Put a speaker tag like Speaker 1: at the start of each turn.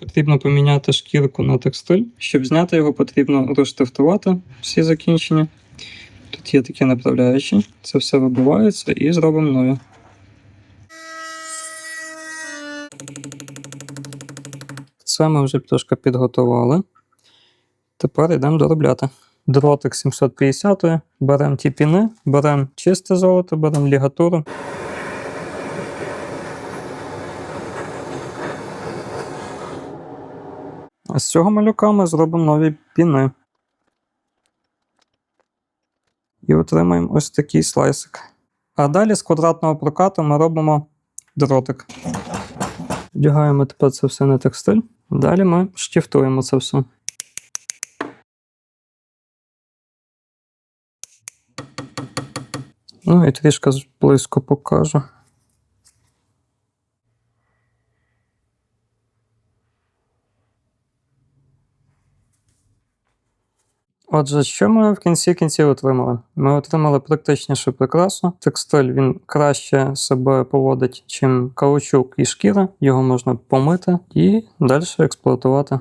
Speaker 1: Потрібно поміняти шкірку на текстиль. Щоб зняти його, потрібно розштифтувати всі закінчення. Тут є такі направляючі. Це все вибивається і зробимо нові. Це ми вже трошки підготували. Тепер йдемо доробляти. Дротик 750, беремо ті піни, беремо чисте золото, беремо лігатуру. А з цього малюка ми зробимо нові піни. І отримаємо ось такий слайсик. А далі з квадратного прокату ми робимо дротик. Вдягаємо тепер це все на текстиль. Далі ми штифтуємо це все. Ну і трішки близько покажу. Отже, що ми в кінці кінців отримали? Ми отримали практичнішу прикрасу. Текстиль він краще себе поводить, чим каучук і шкіра. Його можна помити і далі експлуатувати.